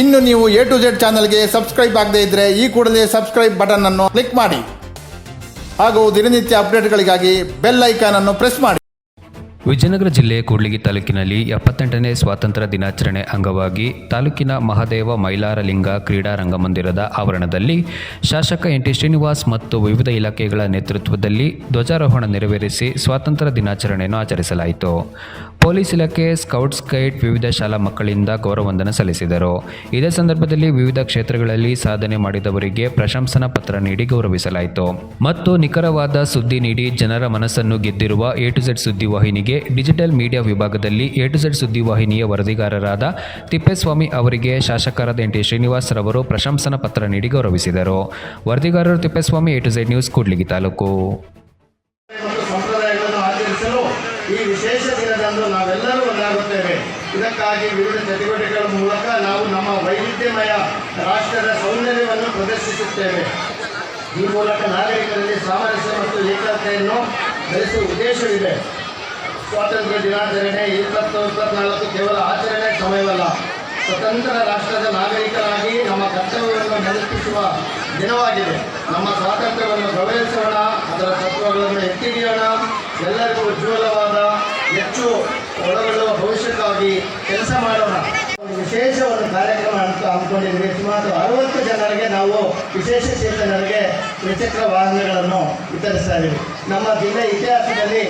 ಇನ್ನು ನೀವು A to Z ಚಾನಲ್ಗೆ ಸಬ್ಸ್ಕ್ರೈಬ್ ಆಗದೇ ಇದ್ರೆ ಈ ಕೂಡಲೇ ಸಬ್ಸ್ಕ್ರೈಬ್ ಬಟನ್ ಅನ್ನು ಕ್ಲಿಕ್ ಮಾಡಿ. ಹಾಗೂ ದಿನನಿತ್ಯ ಅಪ್ಡೇಟ್ಗಳಿಗಾಗಿ ಬೆಲ್ ಐಕಾನ್ ಅನ್ನು ಪ್ರೆಸ್ ಮಾಡಿ. ವಿಜಯನಗರ ಜಿಲ್ಲೆ ಕೂಡ್ಲಿಗಿ ತಾಲೂಕಿನಲ್ಲಿ ಎಪ್ಪತ್ತೆಂಟನೇ ಸ್ವಾತಂತ್ರ್ಯ ದಿನಾಚರಣೆ ಅಂಗವಾಗಿ ತಾಲೂಕಿನ ಮಹಾದೇವ ಮೈಲಾರಲಿಂಗ ಕ್ರೀಡಾ ರಂಗಮಂದಿರದ ಆವರಣದಲ್ಲಿ ಶಾಸಕ ಎನ್ ಶ್ರೀನಿವಾಸ್ ಮತ್ತು ವಿವಿಧ ಇಲಾಖೆಗಳ ನೇತೃತ್ವದಲ್ಲಿ ಧ್ವಜಾರೋಹಣ ನೆರವೇರಿಸಿ ಸ್ವಾತಂತ್ರ್ಯ ದಿನಾಚರಣೆಯನ್ನು ಆಚರಿಸಲಾಯಿತು. ಪೊಲೀಸ್ ಇಲಾಖೆ, ಸ್ಕೌಟ್ಸ್ ಗೈಡ್ ವಿವಿಧ ಶಾಲಾ ಮಕ್ಕಳಿಂದ ಗೌರವಂದನ ಸಲ್ಲಿಸಿದರು. ಇದೇ ಸಂದರ್ಭದಲ್ಲಿ ವಿವಿಧ ಕ್ಷೇತ್ರಗಳಲ್ಲಿ ಸಾಧನೆ ಮಾಡಿದವರಿಗೆ ಪ್ರಶಂಸನಾ ಪತ್ರ ನೀಡಿ ಗೌರವಿಸಲಾಯಿತು. ಮತ್ತು ನಿಖರವಾದ ಸುದ್ದಿ ನೀಡಿ ಜನರ ಮನಸ್ಸನ್ನು ಗೆದ್ದಿರುವ ಎ ಟು ಝೆಡ್ ಸುದ್ದಿವಾಹಿನಿಗೆ ಡಿಜಿಟಲ್ ಮೀಡಿಯಾ ವಿಭಾಗದಲ್ಲಿ ಎ ಟು ಝೆಡ್ ಸುದ್ದಿವಾಹಿನಿಯ ವರದಿಗಾರರಾದ ತಿಪ್ಪೇಸ್ವಾಮಿ ಅವರಿಗೆ ಶಾಸಕರಾದ ಎನ್ ಟಿ ಶ್ರೀನಿವಾಸ್ ರವರು ಪ್ರಶಂಸನಾ ಪತ್ರ ನೀಡಿ ಗೌರವಿಸಿದರು. ವರದಿಗಾರರು Thippeswamy A to Z news Kudligi taluk. ಈ ವಿಶೇಷ ದಿನದಂದು ನಾವೆಲ್ಲರೂ ಒಂದಾಗುತ್ತೇವೆ. ಇದಕ್ಕಾಗಿ ವಿವಿಧ ಚಟುವಟಿಕೆಗಳ ಮೂಲಕ ನಾವು ನಮ್ಮ ವೈವಿಧ್ಯಮಯ ರಾಷ್ಟ್ರದ ಸೌಂದರ್ಯವನ್ನು ಪ್ರದರ್ಶಿಸುತ್ತೇವೆ. ಈ ಮೂಲಕ ನಾಗರಿಕರಲ್ಲಿ ಸಾಮರಸ್ಯ ಮತ್ತು ಏಕತೆಯನ್ನು ಬೆಳೆಸುವ ಉದ್ದೇಶವಿದೆ. ಸ್ವಾತಂತ್ರ್ಯ ದಿನಾಚರಣೆ ಇಪ್ಪತ್ತು, ಇಪ್ಪತ್ನಾಲ್ಕು ಕೇವಲ ಆಚರಣೆ ಸಮಯವಲ್ಲ. ಸ್ವತಂತ್ರ ರಾಷ್ಟ್ರದ ನಾಗರಿಕರಾಗಿ ನಮ್ಮ ಕರ್ತವ್ಯವನ್ನು ನೆನಪಿಸುವ ದಿನವಾಗಿದೆ. ನಮ್ಮ ಸ್ವಾತಂತ್ರ್ಯವನ್ನು ಗೌರವಿಸೋಣ ಕೆಲಸ ಮಾಡೋಣ. ವಿಶೇಷ ಒಂದು ಕಾರ್ಯಕ್ರಮ ಅಂತ ಹಮ್ಮಿಕೊಂಡಿದ್ದೀವಿ ಸುಮಾರು ಅರವತ್ತು ಜನರಿಗೆ ನಾವು ವಿಶೇಷ ಚೇತನರಿಗೆ ತ್ರಿಚಕ್ರ ವಾಹನಗಳನ್ನು ವಿತರಿಸ್ತಾ ಇದ್ದೀವಿ ನಮ್ಮ ಜಿಲ್ಲೆ ಇತಿಹಾಸದಲ್ಲಿ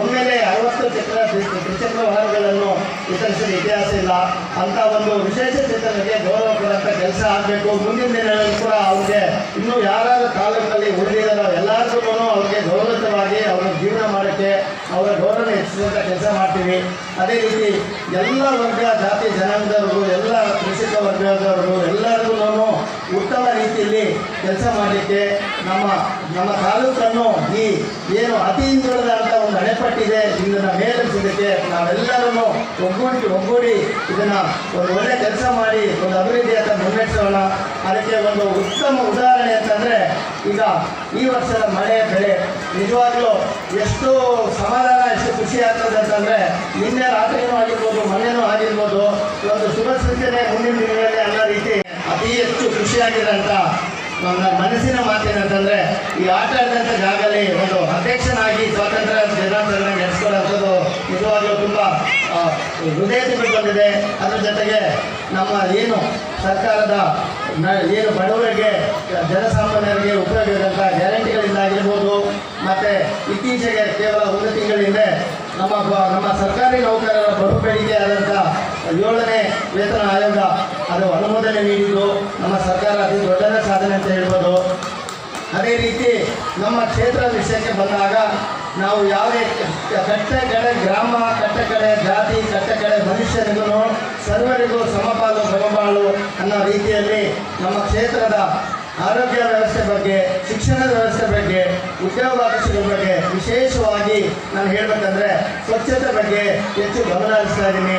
ಒಮ್ಮೆಲೆ ಅರವತ್ತು ಚಕ್ರ ದ್ವಿಚಕ್ರ ವಾಹನಗಳನ್ನು ವಿತರಿಸಿದ ಇತಿಹಾಸ ಇಲ್ಲ. ಅಂತ ಒಂದು ವಿಶೇಷ ಚೇತನರಿಗೆ ಗೌರವ ಕೊಡುವಂಥ ಕೆಲಸ ಆಗಬೇಕು. ಮುಂದಿನ ದಿನಗಳಲ್ಲಿ ಕೂಡ ಅವ್ರಿಗೆ ಕೆಲಸ ಮಾಡ್ತೀವಿ. ಅದೇ ರೀತಿ ಎಲ್ಲ ವರ್ಗ, ಜಾತಿ, ಜನಾಂಗದವರು, ಎಲ್ಲ ಕೃಷಿಕ ವರ್ಗದವರು ಎಲ್ಲರಿಗೂ ಉತ್ತಮ ರೀತಿಯಲ್ಲಿ ಕೆಲಸ ಮಾಡಲಿಕ್ಕೆ ನಮ್ಮ ನಮ್ಮ ತಾಲೂಕನ್ನು ಈ ಏನು ಅತಿ ಹಿಂದುಳಿದಂಥ ಒಂದು ಅಣೆಪಟ್ಟಿದೆ ಇದನ್ನು ಮೇಲೆಸೋದಕ್ಕೆ ನಾವೆಲ್ಲರೂ ಒಗ್ಗೂಡಿ ಒಗ್ಗೂಡಿ ಇದನ್ನು ಒಂದು ಒಳ್ಳೆ ಕೆಲಸ ಮಾಡಿ, ಒಂದು ಅಭಿವೃದ್ಧಿಯತ್ತ ಮುನ್ನಡೆಸೋಣ. ಅದಕ್ಕೆ ಒಂದು ಉತ್ತಮ ಉದಾಹರಣೆ ಅಂತಂದರೆ, ಈಗ ಈ ವರ್ಷದ ಮಳೆ, ಬೆಳೆ, ನಿಜವಾಗ್ಲೂ ಎಷ್ಟು ಸಮಾಧಾನ, ಎಷ್ಟು ಖುಷಿ ಆಗ್ತದೆ ಅಂತಂದರೆ, ನಿನ್ನೆ ರಾತ್ರಿನೂ ಆಗಿರ್ಬೋದು ಮನೆಯೂ ಆಗಿರ್ಬೋದು, ಒಂದು ಶುಭ ಸೂಚನೆ ಮುಂದಿನ ದಿನಗಳಲ್ಲಿ ಅನ್ನೋ ರೀತಿ ಅತಿ ಹೆಚ್ಚು ಖುಷಿಯಾಗಿದೆ ಅಂತ ನನ್ನ ಮನಸ್ಸಿನ ಮಾತೇನಂತಂದರೆ ಈ ಆಟ ಆಡಿದಂಥ ಜಾಗದಲ್ಲಿ ಒಂದು ಅಧ್ಯಕ್ಷನಾಗಿ ಸ್ವಾತಂತ್ರ್ಯ ದಿನಾಚರಣೆ ನಡೆಸ್ಕೊಳ್ಳೋಂಥದ್ದು ನಿಜವಾಗಲೂ ತುಂಬ ಹೃದಯ ತುಂಬಿಟ್ಟು ಬಂದಿದೆ. ಅದ್ರ ಜೊತೆಗೆ ನಮ್ಮ ಏನು ಸರ್ಕಾರದ ಏನು ಬಡವರಿಗೆ, ಜನಸಾಮಾನ್ಯರಿಗೆ ಉಪಯೋಗ ಇರುವಂಥ ಗ್ಯಾರಂಟಿಗಳಿಂದಾಗಿರ್ಬೋದು ಮತ್ತು ಇತ್ತೀಚೆಗೆ ಕೇವಲ ಒಂದು ತಿಂಗಳ ಹಿಂದೆ ನಮ್ಮ ನಮ್ಮ ಸರ್ಕಾರಿ ನೌಕರರ ಬಡು ಬೇಡಿಕೆ ಆದಂಥ ಏಳನೇ ವೇತನ ಆಯೋಗ ಅದು ಅನುಮೋದನೆ ನೀಡಿದ್ದು, ನಮ್ಮ ಸರ್ಕಾರ ಅತಿ ದೊಡ್ಡದ ಸಾಧನೆ ಅಂತ ಹೇಳ್ಬೋದು. ಅದೇ ರೀತಿ ನಮ್ಮ ಕ್ಷೇತ್ರ ವಿಷಯಕ್ಕೆ ಬಂದಾಗ ನಾವು ಯಾವುದೇ ಕಟ್ಟ ಕಡೆ ಗ್ರಾಮ ಕಟ್ಟ ಕಡೆ ಜಾತಿ ಕಟ್ಟ ಕಡೆ ಮನುಷ್ಯರಿಗೂ ಸರ್ವರಿಗೂ ಸಮಪಾಲು ಸಮಬಾಳು ಅನ್ನೋ ರೀತಿಯಲ್ಲಿ ನಮ್ಮ ಕ್ಷೇತ್ರದ ಆರೋಗ್ಯ ವ್ಯವಸ್ಥೆ ಬಗ್ಗೆ, ಶಿಕ್ಷಣದ ವ್ಯವಸ್ಥೆ ಬಗ್ಗೆ ಉದ್ಯೋಗಾವಕಾಶಗಳ ಬಗ್ಗೆ ವಿಶೇಷವಾಗಿ ನಾನು ಹೇಳಬೇಕಂದ್ರೆ ಸ್ವಚ್ಛತೆ ಬಗ್ಗೆ ಹೆಚ್ಚು ಗಮನ ಹರಿಸ್ತಾ ಇದ್ದೀನಿ.